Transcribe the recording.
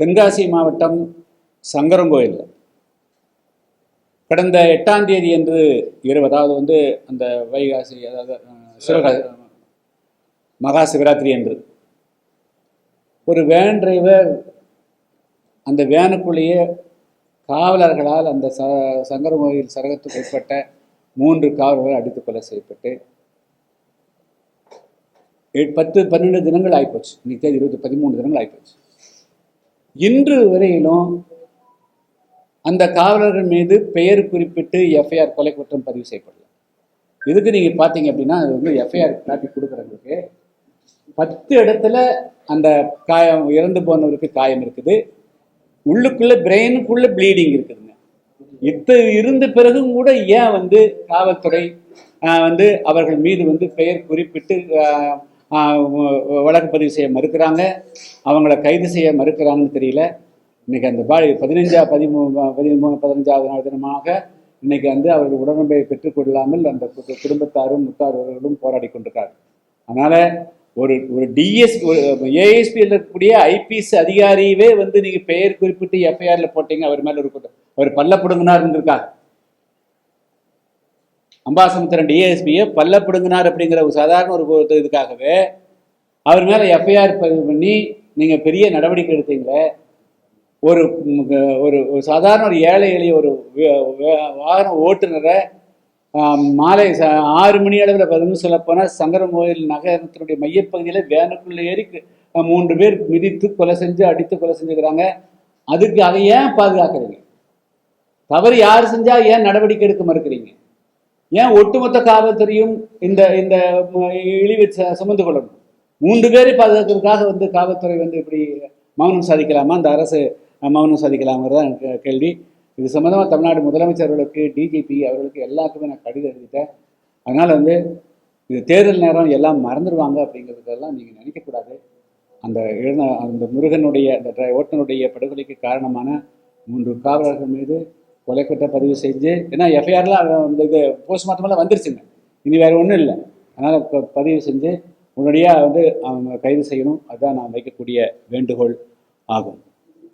தென்காசி மாவட்டம் சங்கரங்கோயில். கடந்த எட்டாம் தேதி என்று இரவு அதாவது வந்து அந்த வைகாசி அதாவது சிவகா மகா சிவராத்திரி என்று ஒரு வேன் டிரைவர் அந்த வேனுக்குள்ளேயே காவலர்களால் அந்த ச சங்கரங்கோயில் சரகத்துக்கு உட்பட்ட மூன்று காவலர்கள் அடித்து கொலை செய்யப்பட்டு எட்- பத்து பன்னெண்டு தினங்கள் ஆகிப்போச்சு இன்னைக்கு தேதி இருபத்தி பதிமூணு தினங்கள் ஆகிப்போச்சு இன்று வரையிலும் அந்த காவலர்கள் மீது பெயர் குறிப்பிட்டு எஃப்ஐஆர் கொலை குற்றம் பதிவு செய்யப்படல. இதுக்கு நீங்கள் பார்த்தீங்க அப்படின்னா அது வந்து எஃப்ஐஆர் காப்பி கொடுக்குறவங்களுக்கு பத்து இடத்துல அந்த காயம் இறந்து போனவருக்கு காயம் இருக்குது. உள்ளுக்குள்ள பிரெயினுக்குள்ள ப்ளீடிங் இருக்குதுங்க. இத்த இருந்த பிறகும் கூட ஏன் வந்து காவல்துறை வந்து அவர்கள் மீது வந்து பெயர் குறிப்பிட்டு வழக்கு பதிவு செய்ய மறுக்கிறாங்க. அவங்கள கைது செய்ய மறுக்கிறாங்கன்னு தெரியல. இன்னைக்கு அந்த பாடி பதினஞ்சா பதிமூ பதிமூணு பதினஞ்சாவது நாள் தினமாக இன்னைக்கு வந்து அவர்கள் உடனடியை பெற்றுக்கொள்ளாமல் அந்த குடும்பத்தாரும் முத்தாரர்களும் போராடி கொண்டிருக்காங்க. அதனால ஒரு ஒரு டிஎஸ் ஏஎஸ்பியில் இருக்கக்கூடிய ஐபிஎஸ் அதிகாரியவே வந்து நீங்கள் பெயர் குறிப்பிட்டு எஃப்ஐஆரில் போட்டீங்க. அவர் மேலே ஒரு அவர் பல்ல பிடுங்கினார் இருந்திருக்கார் அம்பாசமுத்திரன் டிஎஸ்பியை பல்ல பிடுங்கினார் அப்படிங்கிற ஒரு சாதாரண ஒரு இதுக்காகவே. அவர் மேலே எஃப்ஐஆர் பதிவு பண்ணி நீங்கள் பெரிய நடவடிக்கை எடுத்தீங்களே ஒரு ஒரு சாதாரண ஒரு ஏழை எளிய ஒரு வாகன ஓட்டுநரை மாலை ஆறு மணி அளவில் பதினொன்று சொல்லப்போனால் சங்கரன் கோயில் நகரத்தினுடைய மையப்பகுதியில் வேனுக்குள்ளே ஏறி மூன்று பேர் மிதித்து கொலை செஞ்சு அடித்து கொலை செஞ்சுக்கிறாங்க. அதுக்கு அதை ஏன் பாதுகாக்கிறீங்க? தவறு யார் செஞ்சால் ஏன் நடவடிக்கை எடுக்க மறுக்கிறீங்க? ஏன் ஒட்டுமொத்த காவல்துறையும் இந்த இந்த ம, இழிவை சுமந்து கொள்ளணும்? மூன்று பேரை பாதுகாக்கிறதுக்காக வந்து காவல்துறை வந்து இப்படி மௌனம் சாதிக்கலாமா? அந்த அரசு மௌனம் சாதிக்கலாங்கிறது எனக்கு கேள்வி. இது சம்மந்தமாக தமிழ்நாடு முதலமைச்சர் அவர்களுக்கு டிஜிபி அவர்களுக்கு எல்லாத்துக்குமே நான் கடிதம் எழுதிட்டேன். அதனால் வந்து இது தேர்தல் நேரம் எல்லாம் மறந்துடுவாங்க அப்படிங்கிறதெல்லாம் நீங்கள் நினைக்கக்கூடாது. அந்த எழுந்த அந்த முருகனுடைய அந்த ஓட்டுநருடைய படுகொலைக்கு காரணமான மூன்று காவலர்கள் மீது கொலை குற்ற பதிவு செஞ்சு ஏன்னா எஃப்ஐஆர்லாம் அந்த இது போஸ்ட்மார்ட்டமெல்லாம் வந்துருச்சுங்க. இனி வேறு ஒன்றும் இல்லை. அதனால் பதிவு செஞ்சு உடனடியாக வந்து அவங்க கைது செய்யணும். அதுதான் நான் வைக்கக்கூடிய வேண்டுகோள் ஆகும்.